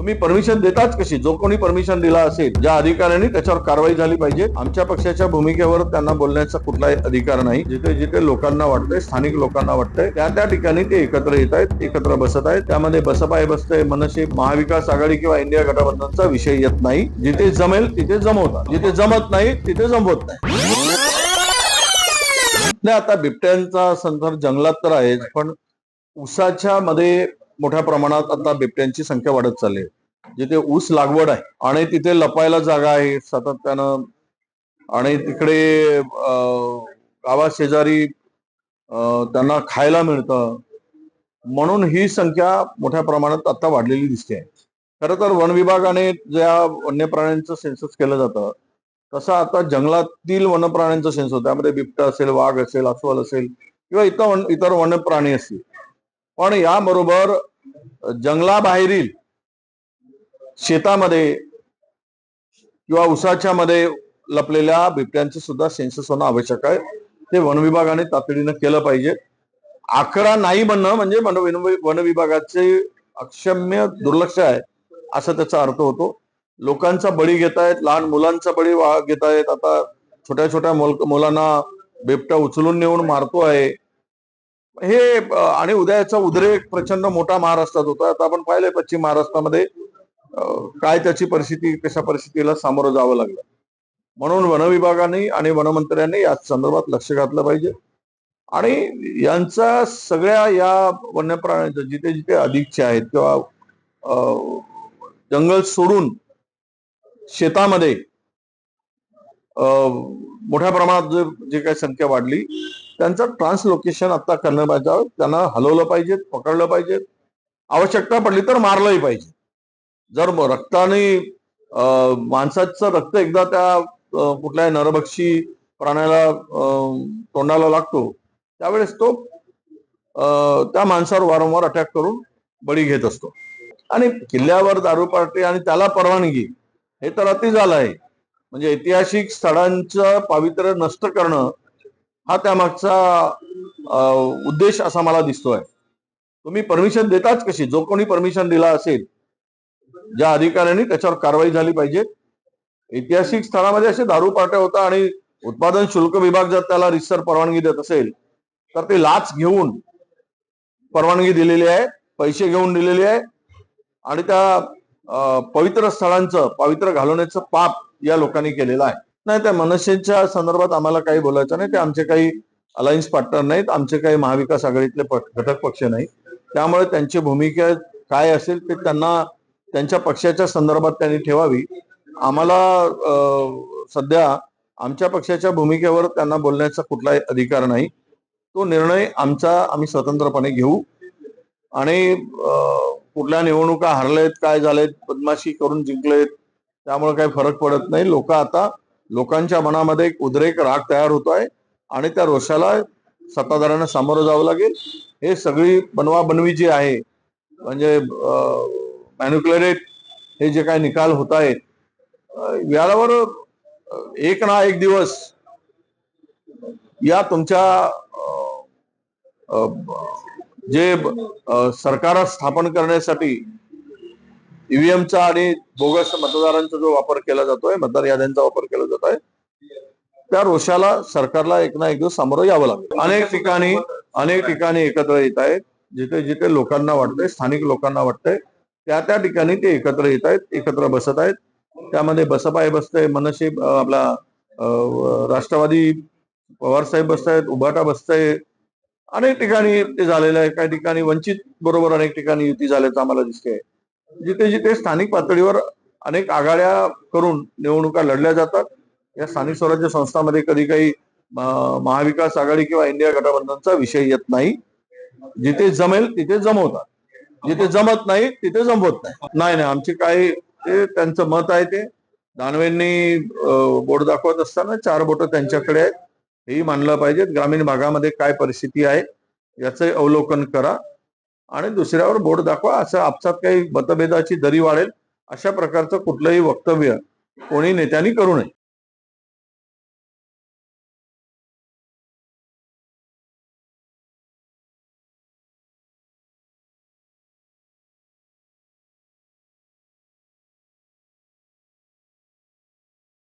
तुम्ही परमिशन देताच कशी? जो कोणी परमिशन दिला असेल ज्या अधिकाऱ्यांनी त्याच्यावर कारवाई झाली पाहिजे. आमच्या पक्षाच्या भूमिकेवर त्यांना बोलण्याचा कुठलाही अधिकार नाही. जिथे जिथे लोकांना वाटतंय स्थानिक लोकांना वाटतंय त्या त्या ठिकाणी ते एकत्र येत आहेत एकत्र बसत आहेत. त्यामध्ये बसपाय बसतंय मनसे महाविकास आघाडी किंवा इंडिया गठबंधनचा विषय येत नाही. जिथे जमेल तिथे जमवतात. जिथे जमत नाही तिथे जमवत नाही. नाही आता बिबट्यांचा संदर्भ जंगलात तर आहेच पण उसाच्या मध्ये मोठ्या प्रमाणात आता बिबट्यांची संख्या वाढत चालली आहे. जिथे ऊस लागवड आहे आणि तिथे लपायला जागा आहे सातत्यानं. आणि तिकडे गावा गावाशेजारी त्यांना खायला मिळतं. म्हणून ही संख्या मोठ्या प्रमाणात आता वाढलेली दिसते खरं तर वन विभागाने ज्या वन्य प्राण्यांचं सेन्सस केलं जातं तसं आता जंगलातील वनप्राण्यांचं सेन्स होतं. त्यामध्ये बिबटा असेल वाघ असेल अस्वल असेल किंवा इतर इतर वन्य प्राणी असतील. पण याबरोबर जंगलाबाहेरील शेतामध्ये किंवा उसाच्या मध्ये लपलेल्या बिबट्यांचे सुद्धा सेन्सस होणं आवश्यक आहे. ते वन विभागाने तातडीनं केलं पाहिजे. आकडा नाही म्हणणं म्हणजे वन विभागाचे अक्षम्य दुर्लक्ष आहे असा त्याचा अर्थ होतो. लोकांचा बळी घेतायत लहान मुलांचा बळी वा- घेतायत. आता छोट्या छोट्या मुलांना बिबट्या उचलून नेऊन मारतो आहे. हे आणि उद्याचा उद्रेक प्रचंड मोठा महाराष्ट्रात होता आता आपण पाहिलंय पश्चिम महाराष्ट्रामध्ये काय त्याची परिस्थिती कशा परिस्थितीला सामोरं जावं लागलं. म्हणून वनविभागाने आणि वनमंत्र्यांनी या संदर्भात लक्ष घातलं पाहिजे. आणि यांचा सगळ्या या वन्य प्राण्यांचं जिथे जिथे अधिकचे आहेत किंवा जंगल सोडून शेतामध्ये मोठ्या प्रमाणात जे जे काही संख्या वाढली त्यांचं ट्रान्सलोकेशन आता करणं पाहिजे. त्यांना हलवलं पाहिजे पकडलं पाहिजे. आवश्यकता पडली तर मारलंही पाहिजे. जर रक्ताने माणसाचं रक्त एकदा त्या कुठल्याही नरभक्षी प्राण्याला तोंडाला लागतो त्यावेळेस तो त्या माणसावर वारंवार अटॅक करून बळी घेत असतो. आणि किल्ल्यावर दारू पार्टी आणि त्याला परवानगी हे तर अति झालं आहे म्हणजे ऐतिहासिक स्थळांचं पावित्र्य नष्ट करणं हा त्यामागचा उद्देश असा मला दिसतोय. तुम्ही परमिशन देताच कशी? जो कोणी परमिशन दिला असेल ज्या अधिकाऱ्यांनी त्याच्यावर कारवाई झाली पाहिजे. ऐतिहासिक स्थळामध्ये असे दारू पार्ट्या होता आणि उत्पादन शुल्क विभाग जर त्याला रिसर परवानगी देत असेल तर ते लाच घेऊन परवानगी दिलेली आहे पैसे घेऊन दिलेली आहे. आणि त्या पवित्र स्थळांचं पवित्र घालवण्याचं पाप या लोकांनी केलेलं आहे. नाही त्या मनसेच्या संदर्भात आम्हाला काही बोलायचं नाही. ते आमचे काही अलायन्स पार्टनर नाहीत. आमचे काही महाविकास आघाडीतले घटक पक्ष नाही. त्यामुळे त्यांची भूमिका काय असेल ते त्यांना त्यांच्या पक्षाच्या संदर्भात त्यांनी ठेवावी. आम्हाला सध्या आमच्या पक्षाच्या भूमिकेवर त्यांना बोलण्याचा कुठलाही अधिकार नाही. तो निर्णय आमचा आम्ही स्वतंत्रपणे घेऊ. आणि कुठल्या निवडणुका हरलेत काय झालेत बदमाशी करून जिंकलेत त्यामुळे काही फरक पडत नाही. लोक आता लोकांच्या मनामध्ये एक उद्रेक राग तयार होतो आहे आणि त्या रोषाला सत्ताधाऱ्यांना सामोरं जावं लागेल. हे सगळी बनवा बनवी जी आहे म्हणजे मॅन्युक्युलेटेड हे जे काही निकाल होत आहेत यावर एक ना एक दिवस या तुमच्या जे सरकार स्थापन करण्यासाठी ईव्हीएमचा आणि बोगस मतदारांचा जो वापर केला जातोय मतदार याद्यांचा वापर केला जात आहे त्या रोषाला सरकारला एक ना एक दिवस सामोरं यावं लागतं अनेक ठिकाणी अनेक ठिकाणी एकत्र येत आहेत जिथे जिथे लोकांना वाटतंय स्थानिक लोकांना वाटतंय त्या त्या ठिकाणी ते एकत्र येत आहेत एकत्र बसत आहेत. त्यामध्ये बसपाय हे बसतंय मनसे आपला राष्ट्रवादी पवार साहेब बसतायत उभाटा बसताय. अनेक ठिकाणी ते झालेलं आहे. काही ठिकाणी वंचित बरोबर अनेक ठिकाणी युती झाल्याचं आम्हाला दिसते जिथे जिथे स्थानिक पातळीवर अनेक आघाड्या करून निवडणुका लढल्या जातात या स्थानिक स्वराज्य संस्थांमध्ये कधी काही महाविकास आघाडी किंवा इंडिया गठबंधनचा विषय येत नाही. जिथे जमेल तिथे जमवतात. जिथे जमत नाही तिथे जमवत नाही. नाही आमचे काही ते त्यांचं मत आहे ते. दानवेंनी बोट दाखवत असताना चार बोट त्यांच्याकडे आहेत. हेही मानलं पाहिजे ग्रामीण भागामध्ये काय परिस्थिती आहे याचं अवलोकन करा. आणि दुसऱ्यावर बोट दाखवा असं आपसात काही मतभेदाची दरी वाढेल अशा प्रकारचं कुठलंही वक्तव्य कोणी नेत्यांनी करू नये.